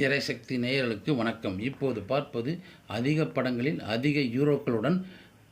திரைசக்தி நேயர்களுக்கு வணக்கம். இப்போது பார்ப்பது அதிக படங்களில் அதிக யூரோக்களுடன்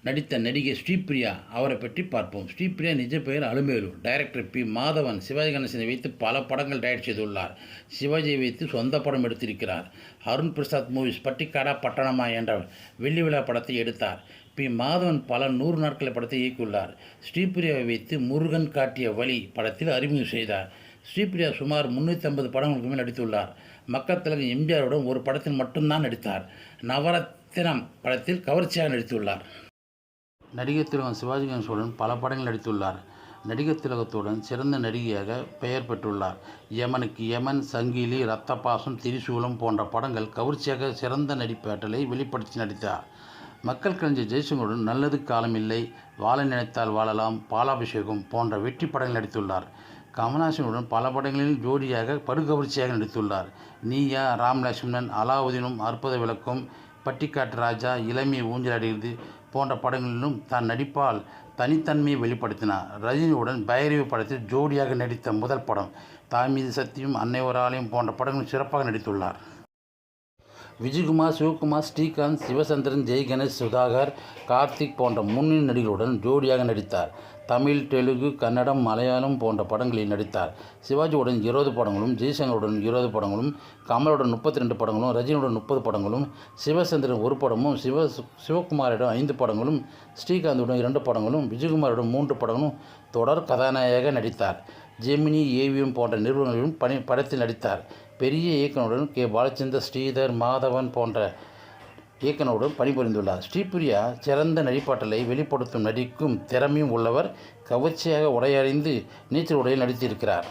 நடித்த நடிகை ஸ்ரீபிரியா அவரை பற்றி பார்ப்போம். ஸ்ரீபிரியா நிஜ பெயர் அலுமேலு டைரக்டர் பி. மாதவன் சிவாஜி கணேசனை வைத்து பல படங்கள் டைரக்ட் செய்துள்ளார். சிவாஜியை வைத்து சொந்த படம் எடுத்திருக்கிறார். அருண் பிரசாத் மூவிஸ் பட்டிக்காடா பட்டணமா என்ற வெள்ளி விழா படத்தை எடுத்தார். பி. மாதவன் பல நூறு நாட்கள் படத்தை இயக்கியுள்ளார். ஸ்ரீபிரியாவை வைத்து முருகன் காட்டிய வழி படத்தில் அறிமுகம் செய்தார். ஸ்ரீபிரியா சுமார் முந்நூற்றி ஐம்பது படங்களுக்கு மேல் நடித்துள்ளார். மக்கள் தலைவர் எம்ஜிஆருடன் ஒரு படத்தில் மட்டும்தான் நடித்தார். நவரத்தினம் படத்தில் கவர்ச்சியாக நடித்துள்ளார். நடிகர் திலகம் சிவாஜி கணேசனுடன் பல படங்கள் நடித்துள்ளார். நடிகர் திலகத்துடன் சிறந்த நடிகையாக பெயர் பெற்றுள்ளார். யமனுக்கு யமன் சங்கிலி ரத்தபாசம் திரிசூலம் போன்ற படங்கள் கவர்ச்சியாக சிறந்த நடிப்பாற்றலை வெளிப்படுத்தி நடித்தார். மக்கள் கலைஞர் ஜெய்சங்கருடன் நல்லது காலமில்லை வாழ நினைத்தால் வாழலாம் பாலாபிஷேகம் போன்ற வெற்றி படங்கள் நடித்துள்ளார். கமல்ஹாசனுடன் பல படங்களில் ஜோடியாக படுகவர்ச்சியாக நடித்துள்ளார். நீயா ராம் லட்சுமணன் அலாவுதீனும் அற்புத விளக்கும் பட்டிக்காட்டு ராஜா இளமை ஊஞ்சலாடுகிறது போன்ற படங்களிலும் தான் நடிப்பால் தனித்தன்மையை வெளிப்படுத்தினார். ரஜினியுடன் பைரவி படத்தில் ஜோடியாக நடித்த முதல் படம் தாய் மீது சத்தியம் அன்னை ஒரு ஆலயம் போன்ற படங்களில் சிறப்பாக நடித்துள்ளார். விஜயகுமார் சிவகுமார் ஸ்ரீகாந்த் சிவசந்திரன் ஜெய் கணேஷ் சுதாகர் கார்த்திக் போன்ற முன்னணி நடிகர்களுடன் ஜோடியாக நடித்தார். தமிழ் தெலுங்கு கன்னடம் மலையாளம் போன்ற படங்களில் நடித்தார். சிவாஜியுடன் இருபது படங்களும் ஜெய்சங்கருடன் இருபது படங்களும் கமலுடன் முப்பத்தி ரெண்டு படங்களும் ரஜினியுடன் முப்பது படங்களும் சிவசந்திரன் ஒரு படமும் சிவ சிவகுமாரிடம் ஐந்து படங்களும் ஸ்ரீகாந்துடன் இரண்டு படங்களும் விஜயகுமாரிடம் மூன்று படங்களும் தொடர் கதாநாயக நடித்தார். ஜெமினி ஏவிஎம் போன்ற நிறுவனங்களிலும் பணி படத்தில் நடித்தார். பெரிய இயக்குனருடன் கே. பாலச்சந்தர் ஸ்ரீதர் மாதவன் போன்ற இயக்குனருடன் பணிபுரிந்துள்ளார். ஸ்ரீபிரியா சிறந்த நடிப்பாற்றலை வெளிப்படுத்தும் நடிக்கும் திறமையும் உள்ளவர். கவர்ச்சியாக உடையறிந்து நீச்சல் உடையில் நடித்திருக்கிறார்.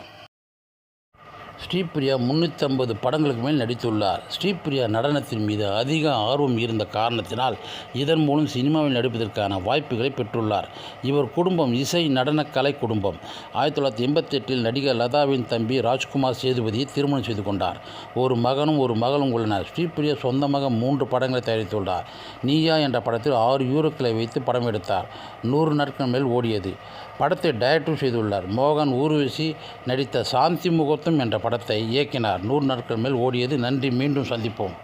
ஸ்ரீபிரியா முந்நூற்றம்பது படங்களுக்கு மேல் நடித்துள்ளார். ஸ்ரீபிரியா நடனத்தின் மீது அதிக ஆர்வம் இருந்த காரணத்தினால் இதன் மூலம் சினிமாவில் நடிப்பதற்கான வாய்ப்புகளை பெற்றுள்ளார். இவர் குடும்பம் இசை நடனக்கலை குடும்பம். ஆயிரத்தி தொள்ளாயிரத்தி எண்பத்தி எட்டில் நடிகர் லதாவின் தம்பி ராஜ்குமார் சேதுபதியை திருமணம் செய்து கொண்டார். ஒரு மகனும் ஒரு மகளும் உள்ளனர். ஸ்ரீபிரியா சொந்தமாக மூன்று படங்களை தயாரித்துள்ளார். நீயா என்ற படத்தில் ஆறு யூரோக்களை வைத்து படம் எடுத்தார். நூறு நாட்கள் மேல் ஓடியது. படத்தை டைரக்டும் செய்துள்ளார். மோகன் ஊர்வசி நடித்த சாந்தி முகூர்த்தம் என்ற படத்தை இயக்கினார். நூறு நாட்கள் மேல் ஓடியது. நன்றி. மீண்டும் சந்திப்போம்.